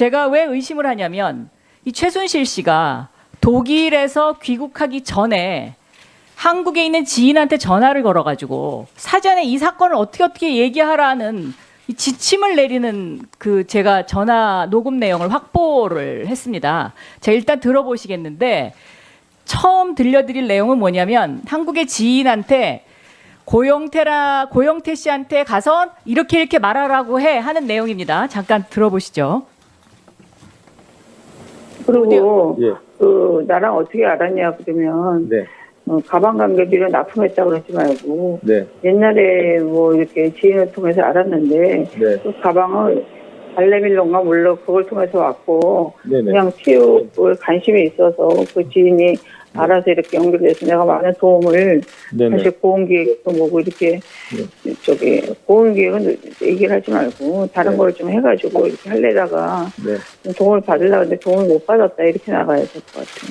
제가 왜 의심을 하냐면 이 최순실 씨가 독일에서 귀국하기 전에 한국에 있는 지인한테 전화를 걸어가지고 사전에 이 사건을 어떻게 어떻게 얘기하라는 이 지침을 내리는 그 제가 전화 녹음 내용을 확보를 했습니다. 자 일단 들어보시겠는데 처음 들려드릴 내용은 뭐냐면 한국의 지인한테 고영태라 고영태 씨한테 가서 이렇게 이렇게 말하라고 해 하는 내용입니다. 잠깐 들어보시죠. 그리고 예. 그 나랑 어떻게 알았냐 그러면 네. 어, 가방 관계비를 납품했다 그러지 말고 네. 옛날에 뭐 이렇게 지인을 통해서 알았는데 네. 그 가방을 발레밀론가 물론 그걸 통해서 왔고 네네. 그냥 치유에 관심이 있어서 그 지인이 알아서 이렇게 연결돼서 내가 많은 도움을 네네. 사실 보험기획도 뭐고 이렇게 저기 보험기획은 얘기를 하지 말고 다른 네. 걸 좀 해가지고 이렇게 하려다가 네. 좀 도움을 받으려고 했는데 도움을 못 받았다 이렇게 나가야 될 것 같아요.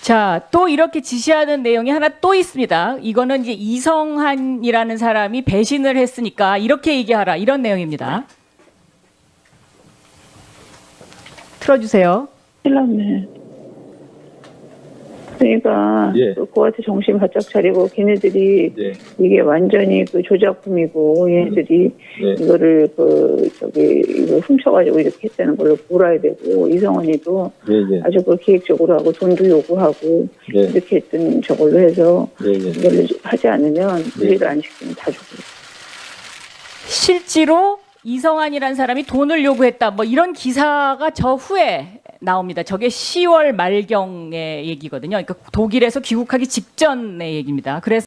자, 또 이렇게 지시하는 내용이 하나 또 있습니다. 이거는 이제 이성한이라는 사람이 배신을 했으니까 이렇게 얘기하라 이런 내용입니다. 틀어주세요. 났네. 그러니까 예. 그 그한테 정신 바짝 차리고 걔네들이 네. 이게 완전히 그 조작품이고 얘네들이 네. 이거를 그 저기 이거 훔쳐가지고 이렇게 했다는 걸로 몰아야 되고 이성원이도 네. 네. 아주 그 계획적으로 하고 돈도 요구하고 네. 이렇게 했던 저걸로 해서 네. 네. 이걸 하지 않으면 네. 우리를 안 시키면 다 죽고 실제로 이성한이라는 사람이 돈을 요구했다. 뭐 이런 기사가 저 후에 나옵니다. 저게 10월 말경의 얘기거든요. 그러니까 독일에서 귀국하기 직전의 얘기입니다. 그래서